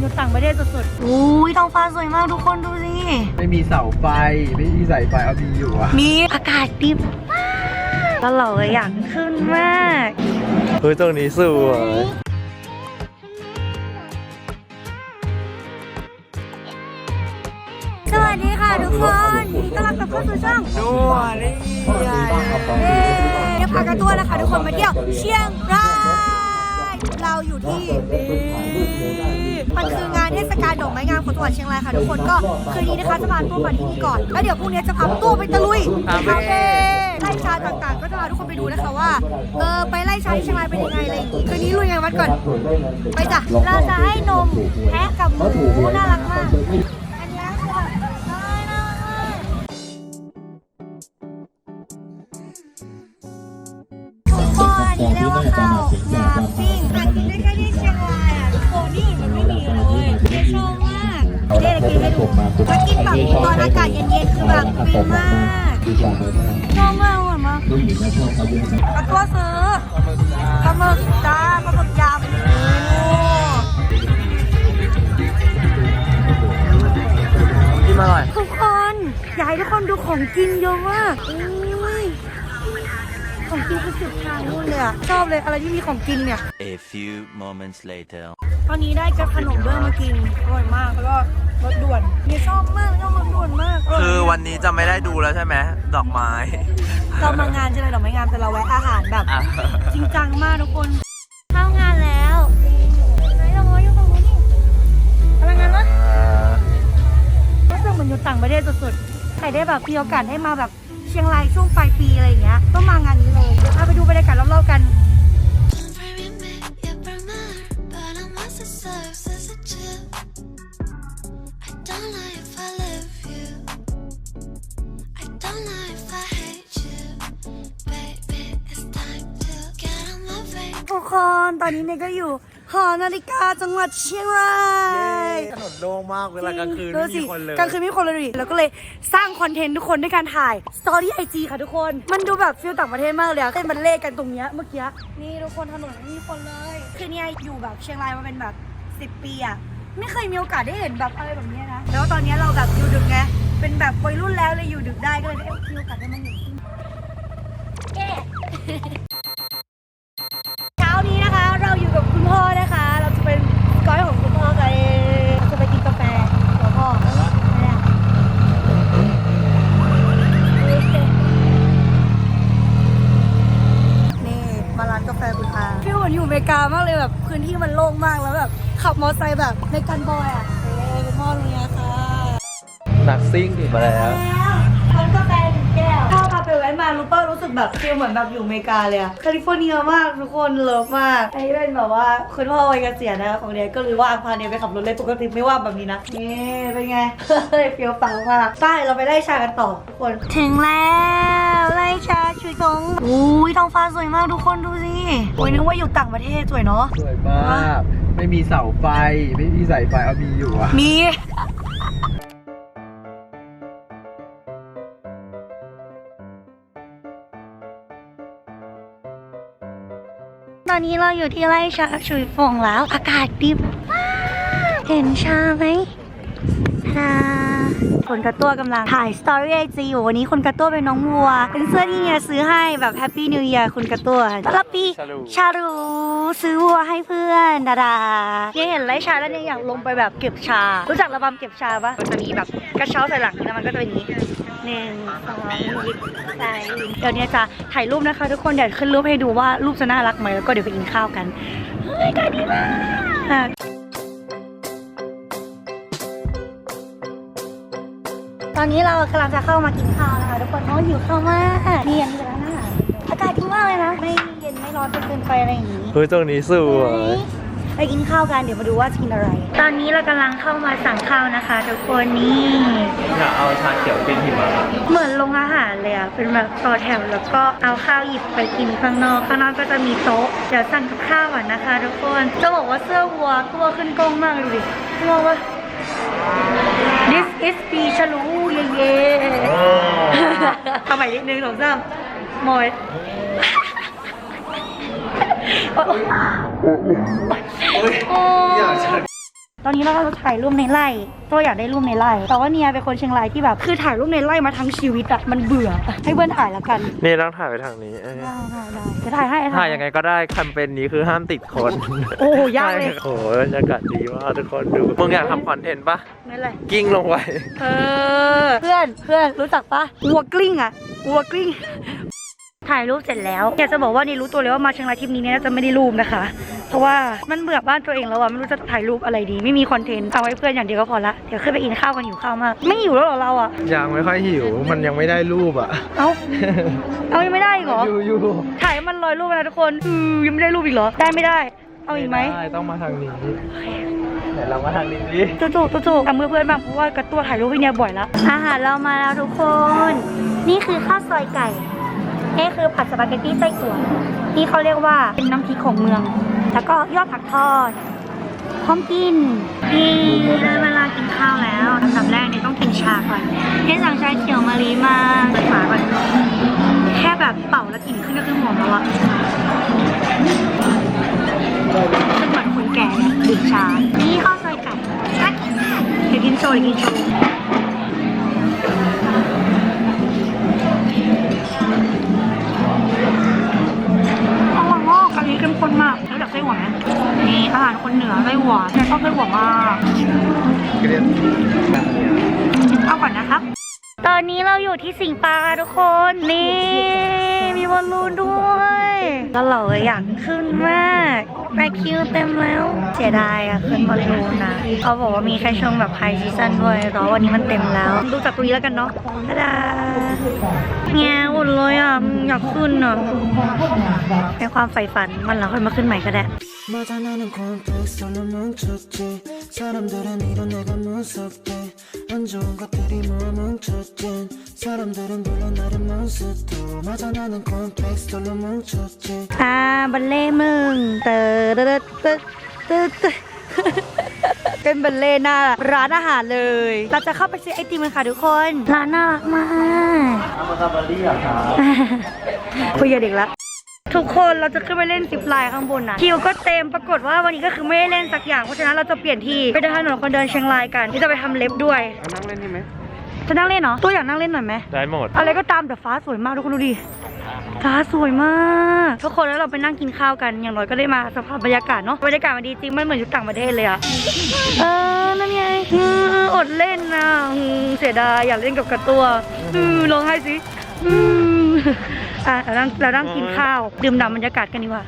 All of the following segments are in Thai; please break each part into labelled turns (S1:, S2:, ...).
S1: อยู่ต่างประเทศสุดๆอุ้ยท้องฟ้าสวยมากทุกคนดูสิ
S2: ไม่มีเสาไฟ ไม่มีสายไฟเอามีอยู่อะ
S1: มีอากาศดีมากแล้วเราก็อยากขึ้นมาก
S2: เฮ้ยตรงนี้สวย
S1: สวัสดีค่ะทุกคนยินดีต้อนรับกลับเข้าสู่ช่อง
S2: นัวนี่
S1: เย้เดี๋ยวพากันตัวนะคะทุกคนมาเที่ยวเชียงราย เราอยู่ที่ มันคืองานเทศกาลดอกไม้งามของจังหวัดเชียงรายค่ะทุกคนก็คืนนี้นะคะจะพาตัวมาที่นี่ก่อน แล้วเดี๋ยวพรุ่งนี้จะพาตัวไปตะลุยคาเฟ่ไล่ชาต่างๆ ก็จะพาทุกคนไปดูนะคะว่าเออไปไล่ชาที่เชียงรายเป็นยังไงอะไรอย่างงี้คืนนี้ลุยงานวัดก่อน ไปจ้ะเราจะให้นม ๆคือแบบฟินมากชอบมากอร่อยมากกระตัวซื้อปลาหมึกจ้าปลาหมึกยำโอ้
S2: กินมาหน่อย
S1: ทุกคนอยากให้ทุกคนดูของกินเยอะมากอุ้ย ของกินคือสุดทางนู่นเลยอะชอบเลยอะไรที่มีของกินเนี่ย
S3: A few moments later.
S1: ตอนนี้ได้กับขนมเบื้องมากินอร่อยมากแล้วก็รสด่วนเนี่ยชอบมากชอบรสด่วนมากร่ย
S2: คือวันนี้จะไม่ได้ดูแล้วใช่ไหมดอกไม้
S1: เรามางานใช่ไหมเราไม่งานแต่เราแวะอาหารแบบ
S2: อะ
S1: จริงจังมากทุกคนเข้างานแล้วไหนเราอยู่ตรงนี้พลังงานรถรู้สึกเหมือนอยู่ต่างประเทศสุดๆใครได้แบบมีโอกาสได้มาแบบเชียงรายช่วงปลายปีอะไรอย่างเงี้ย อนนี้เนี่ยก็อยู่หอนาฬิกาจังหวัดเชียงราย
S2: ถนนโล่งมากเวลากลางคืน
S1: ดู
S2: ไม่
S1: สิ
S2: มีคนเลย
S1: กลางคืนไม่มีคนเลยดิแล้วก็เลยสร้างคอนเทนต์ทุกคนด้วยการถ่ายสตอรี่ไอจีค่ะทุกคน มันดูแบบฟิลต่างประเทศมากเลยอะเต้นบันเล่กันตรงเนี้ยเมื่อกี้นี่ทุกคนถนนไม่มีคนเลยคือเนี่ยอยู่แบบเชียงรายมาเป็นแบบ 10 ปีอะไม่เคยมีโอกาสได้เห็นแบบอะไรแบบเนี้ยนะ แล้วตอนเนี้ยเราแบบอยู่ดึกไง เป็นแบบวัยรุ่นแล้วเลยอยู่ดึกได้ก็เลยได้มีโอกาสได้มาอยู่ ในกันบอยอะเอ้ยคุณพ่อตรงเนี้ยค่ะ
S2: นักซิ่งถึงมาแล้ว
S1: พร้อมกาแฟ รู้ป่ะรู้สึกแบบฟีลเหมือนแบบอยู่อเมริกาเลยอะแคลิฟอร์เนียมากทุกคนเลิฟมากอันนี้เป็นแบบว่าคุณพ่อวัยเกษียณนะคะของเดียก็เลยว่างพาเดียไปขับรถเลยปกติไม่ว่างแบบนี้นะนี่เป็นไงเฮ้ยฟีลปังมากไปเราไปไล่ชากันต่อทุกคน ถึงแล้วไล่ชาชุยตงอุ้ยท้องฟ้าสวยมากทุกคนดูสิโอ้ยนึกว่าอยู่ต่างประเทศสวยเนาะ
S2: สวยมาก ไม่มีเสาไฟ ไม่มีสายไฟเอามีอยู่อะ
S1: มี อนนี้เราอยู่ที่ไร่ชาชุยฟงแล้ว อากาศดีมากเห็นชาไหมชาคนกระตัวกำลังถ่ายสตอรี่ไอจีอยู่วันนี้คนกระตัวเป็นน้องวัว เป็นเสื้อที่เนียซื้อให้แบบแฮปปี้นิว e ย r คุณกระตัวต้อนรับปีชารูซื้อวัวให้เพื่อนดาดาเนี่ยเห็นไร่ชาแล้วเนี่ยอยากลงไปแบบเก็บชา รู้จักระบำเก็บชาปะมันจะมีแบบกระเช้าใส่หลังแล้วมันก็จะเป็นอย่างนี้ หนึ่งสองยิบใส่เดี๋ยวเนี้จะถ่ายรูปนะคะ ทุกคนเดี๋ยวขึ้นรูปให้ดูว่ารูปจะน่ารักไหมแล้วก็เดี๋ยวไปกินข้าวกันเฮ้ยกันดีมากตอนนี้เรากำลังจะเข้ามากินข้าวนะคะ ทุกคนเพราะว่าหิวข้าวมากนี่อันนี้เป็นร้านอาหารอากาศดีมากเลยนะ ไม่เย็นไม่ร้อนจนเกินไปอะไรอย่างนี้
S2: เฮ้ยตรงนี้สวย
S1: ไปกินข้าวกันเดี๋ยวมาดูว่าจะกินอะไร ตอนนี้เรากำลังเข้ามาสั่งข้าวนะคะทุกคนนี่
S2: อยากเอาชาเขียวเป็นหิมะ
S1: เหมือนโรงอาหารเลยอะเป็นแบบต่อแถวแล้วก็เอาข้าวหยิบไปกินข้างนอกข้างนอกก็จะมีโต๊ะเดี๋ยวสั่งกับข้าวก่อนนะคะ ทุกคนจะบอกว่าเสื้อวัวตัวขึ้นกล้องมากเลยดิงงปะ This is ปีฉลูเย่เย่ทำไมนิดนึงสองสามโมยโอ้ย
S2: อยากชา
S1: ตอนนี้เราจะถ่ายรูปในไร่ตัวอยากได้รูปในไร่ แต่ว่าเนียเป็นคนเชียงรายที่แบบ คือถ่ายรูปในไร่มาทั้งชีวิตอะมันเบื่อ ให้เพื่อนถ่ายแล้วกัน
S2: นี่ต้องถ่ายไปทางนี้เอ้ย
S1: ได้ได้ได้จะถ่ายให้
S2: ถ่ายยังไงก็ได้แคมเปญนี้คือห้ามติดคน
S1: โอ้โหยากเลย
S2: โอ้โหบรรยากาศดีมากทุกคนดูมึงอยากทำคอนเทนต์ปะ
S1: นั่นแหละ
S2: กิ้งลงไป
S1: เออเพื่อนเพื่อนรู้จักปะวัวกลิ้งอะวัวกลิ้ง ถ่ายรูปเสร็จแล้วอยากจะบอกว่านี่รู้ตัวเลยว่ามาเชียงรายทริปนี้เนี่ยน่าจะไม่ได้รูปนะคะ เพราะว่ามันเบื่อบ้านตัวเองแล้วอะไม่รู้จะถ่ายรูปอะไรดี ไม่มีคอนเทนต์เอาไว้เพื่อนอย่างเดียวก็พอละเดี๋ยวขึ้นไปกินข้าวกันหิวข้าวมากไม่หิวแล้วเหรอเราอะ
S2: ยังไม่ค่อยหิวมันยังไม่ได้รูปอะ
S1: เอ้าเอายังไม่ได้อีกเหรอ
S2: อยู่อยู่
S1: ถ่ายให้มันลอยรูปไปนะทุกคนอือยังไม่ได้รูปอีกเหรอได้ไม่ได้ เอาอีกไหม
S2: ด้ต้องมาทางนี้เดี๋ยวเรามาทางนี้ดิ
S1: จู่จู่จู่ทำมือเพื่อนบ้างเพราะว่ากระตัวถ่ายรูปพี่เนี่ยบ่อยแล้วอาหารเรามาแล้วทุกคน นี่คือข้าวซอยไก่ นี่คือผัดสปาเกตตี้ไส้อั่วนี่เขาเรียกว่าเป็นน้ำพริกของเมือง แล้วก็ยอดผักทอดพร้อมกินนี่ได้เวลากินข้าวแล้วอันดับแรกเนี่ยต้องกินชาก่อนให้สั่งชาเขียวมะลิมาเปิดฝาก่อนแค่แบบเป่าแล้วกลิ่นขึ้นก็คือหอมแล้วอะซึ่งเหมือนคนแก่เนี่ยดื่มชา นี่ข้าวซอยไก่น่ากินมากเดี๋ยวกินโชว์เดี๋ยวกินโชว์ คนเหนือไส้หวันชอบไส้หวานมาก
S2: เกลียดแบบเนี้ย
S1: กินข้าวก่อนนะครับ ตอนนี้เราอยู่ที่สิงปาทุกคนนี่มีบอลลูนด้วยแล้วเราอยากขึ้นมากแต่คิวเต็มแล้วเสียดายอะขึ้นบอลลูนนะเขาบอกว่ามีแค่ช่วงแบบไฮซีซั่นด้วยแต่วันนี้มันเต็มแล้วดูจากตรงนี้แล้วกันเนาะตาดาแง่หมดเลยอะอยากขึ้นอะเป็นความใฝ่ฝันมันหลังค่อยมาขึ้นใหม่ก็ได้
S4: 맞아 나는 콤플렉스로 뭉쳤지 사람들은 이런 내가 무섭대 안 좋은 것들이 모아 뭉쳤진 사람들은 불러 나를 몬스터 맞아 나는 콤플렉스로 뭉쳤지
S1: อ่าบัลเล่ต์มึงเตอร์ตึ๊ดตึ๊ดตึ๊ดตึ๊ดเป็นบัลเล่ต์หน้าร้านอาหารเลย เราจะเข้าไปซื้อไอติมกันค่ะทุกคน ร้านน่ารักมาก
S2: เอามาทำบารี่อ่ะครับ
S1: คุยกับเด็กละ ทุกคนเราจะขึ้นไปเล่นซิปไลน์ข้างบนนะคิวก็เต็มปรากฏว่าวันนี้ก็คือไม่ได้เล่นสักอย่างเพราะฉะนั้นเราจะเปลี่ยนที่ไปเดินถนนคนเดินเชียงรายกันที่จะไปทำเล็บด้วย
S2: นั่งเล่นนี่ไหม
S1: จะนั่งเล่นเนาะตัวอยากนั่งเล่นหน่อยไหม
S2: ได้หมด
S1: อะไรก็ตามแต่ฟ้าสวยมากทุกคนดูดิฟ้าสวยมากทุกคนแล้วเราไปนั่งกินข้าวกันอย่างน้อยก็ได้มาสัมผัสบรรยากาศเนาะบรรยากาศมันดีจริงมันเหมือนอยู่ต่างประเทศเลยอะเออนั่นไงอืมอดเล่นนะอืมเสียดายอยากเล่นกับกระตัวอืมร้องไห้สิอืม อะเรานั่งเรานั่งกินข้าว ดื่มด่ำบรรยากาศกันดีกว่า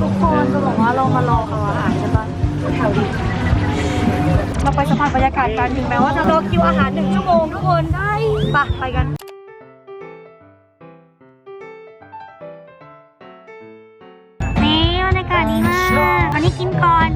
S1: ทุกคนจะบอกว่าเรามารอเขาอาหารใช่ปะแถวดีเราไปสัมผัสบรรยากาศกันถึงแม้ว่าจะรอคิวอาหารหนึ่งชั่วโมงทุกคนได้ปะไปกันนี่บรรยากาศดีมากวันนี้กินก่อน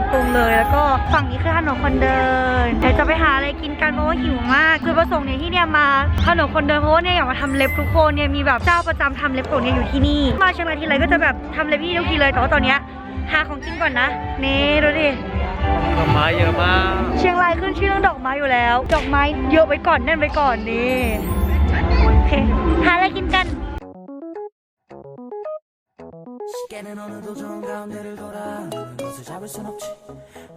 S1: วนตุงเลย แล้วก็ฝั่งนี้คือถนนคนเดิน เดี๋ยวจะไปหาอะไรกินกันเพราะว่าหิวมากคือประสงค์เนี่ยที่เนี่ยมาถนนคนเดินเพราะว่าเนี่ยอยากมาทำเล็บทุกคนเนี่ยมีแบบเจ้าประจำทำเล็บของเนี่ยอยู่ที่นี่มาเชียงรายทีไรก็จะแบบทำเล็บที่นี่ทุกทีเลยแต่ว่าตอนเนี้ยหาของกินก่อนนะนี่ดูดิ
S2: ดอกไม้เยอะมาก
S1: เชียงรายขึ้นชื่อเรื่องดอกไม้อยู่แล้ว ดอกไม้เยอะไว้ก่อนแน่นไว้ก่อนนี่โอเคหาอะไรกินกัน
S4: 잡을 순 없지.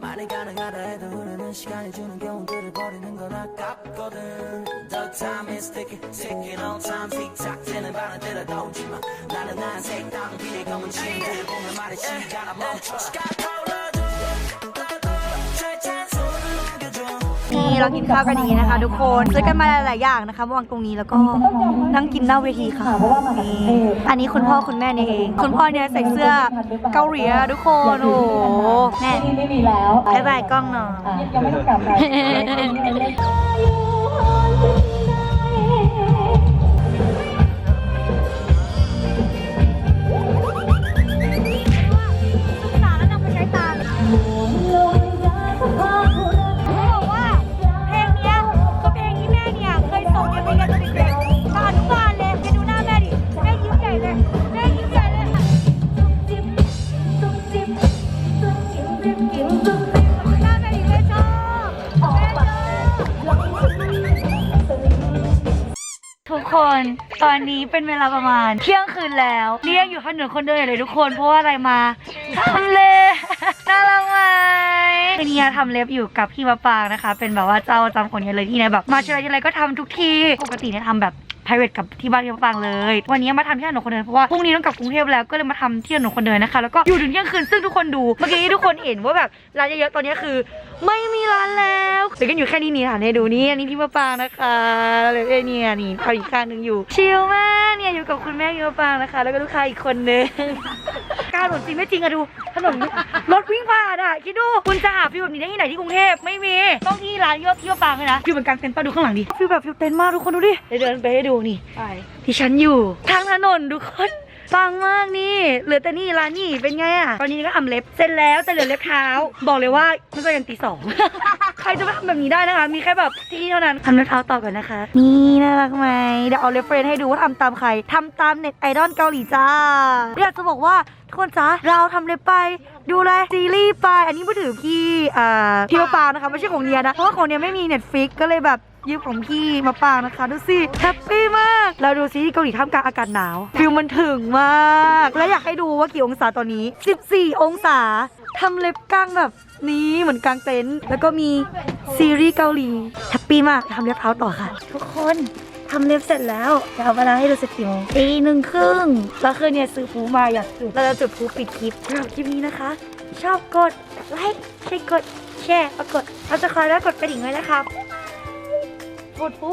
S4: 말이 가능하다 해도 흐르는 시간이 주는 경우들을 버리는 건 아깝거든. The time is ticking ticking all time. Tock 되는 바람들어 떠오지 마 나는 난 색다른 빛의 검은 침들 보면 말해 시간아 멈춰
S1: เรากินข้าวกันอย่างนี้นะคะ ทุกคนซื้อกันมาหลายๆอย่างนะคะมาวางตรงนี้แล้วก็นั่งกินหน้าเวทีค่ะนี่อันนี้คุณพ่อคุณแม่นี่เองคุณพ่อเนี่ยใส่เสื้อเกาหลีอะทุกคนโอ้โหแม่ไม่มีแล้วบายบายกล้องหน่อยยังไม่ต้องกลับเข ทุกคนตอนนี้เป็นเวลาประมาณ เที่ยงคืนแล้วเรียกอยู่ถนนคนเดินอยู่เลยทุกคนเพราะว่าอะไรมาทำเล็บน่ารักไหมคือเนียทำเล็บอยู่กับพี่มะปางนะคะ เป็นแบบว่าเจ้าจำคนเนี้เลยที่เนี่ยแบบมาเชียรายทีไรก็ทำทุกทีปกติเนี่ยทำแบบ p r i v a t กับที่บ้านพี่มะปางเลย วันนี้มาทำที่ถนนคนเดินเพราะว่าพรุ่งนี้ต้องกลับกรุงเทพแล้วก็เลยมาทำที่ถนนคนเดินนะคะ แล้วก็อยู่ถึงเที่ยงคืนซึ่งทุกคนดู เมื่อกี้ทุกคนเห็นว่าแบบร้านเยอะๆตอนนี้คือ ไม่มีร้านแล้วเหลือกันอยู่แค่นี้นี่ค่ะเนี่ยดูนี่อันนี้พี่มะปางนะคะเลยเอ้ยเนี่ยนี่เอาอีกข้างหนึ่งอยู่ ชิลมากเนี่ยอยู่กับคุณแม่พี่มะปางนะคะ แล้วก็ลูกค้าอีกคนนึงกล้ารถนจริงไม่จริงอะดู ถนนรถวิ่งผ่านอะคิดดูคุณจะหาฟิลแบบนี้ได้ที่ไหนที่กรุงเทพไม่มีต้องที่ร้านยอดที่มะปางเลยนะฟิลเหมือนกลางเต็นท์ปะดูข้างหลังดิฟิลแบบฟิลเต็นท์มากทุกคนดูดิเดี๋ยวเดินไปให้ดูนี่
S5: ไป
S1: ที่ฉันอยู่ ทางถนนทุกคน ฟังมากนี่เหลือแต่นี่ร้านนี่เป็นไงอะตอนนี้ก็ทำเล็บเสร็จแล้วแต่เหลือเล็บเท้า บอกเลยว่ามันก็ยังตีสองใครจะมาทำแบบนี้ได้นะคะ มีแค่แบบที่เท่านั้นทำเล็บเท้าต่อก่อนนะคะ นี่น่ารักไหมเดี๋ยวเอาเรฟเฟรนให้ดูว่าทำตามใครทำตามเน็ตไอดอลเกาหลีจ้าอยากจะบอกว่าทุกคนจ้าเราทำเล็บไป ดูเลยซีรีส์ไป อันนี้มือถือพี่อ่าพี่มะปางนะคะไม่ใช่ของเนียนะเพราะว่าของเนียไม่มีเน็ตฟิกก็เลยแบบ ยืมของพี่มาปางนะคะดูสิแฮปปี้มาก เราดูซีรีส์เกาหลีท่ามกลางอากาศหนาวฟิลมันถึงมาก แล้วอยากให้ดูว่ากี่องศาตอนนี้ 14 องศาทำเล็บกลางแบบนี้เหมือนกลางเต็นท์แล้วก็มีซีรีส์เกาหลีแฮปปี้มากทำเล็บเท้าต่อค่ะ ทุกคนทำเล็บเสร็จแล้วเดี๋ยวเอาเวลาให้ดูสักกี่โมงตีหนึ่งครึ่งแล้วคืนเนี่ยซื้อพลุมาอยากจุดเราจะจุดพลุปิดคลิปสำหรับคลิปนี้นะคะ ชอบกดไลค์ใช่กดแชร์แล้วกดเราจะคอยแล้วกดกระดิ่งไว้นะครับ กดพลุ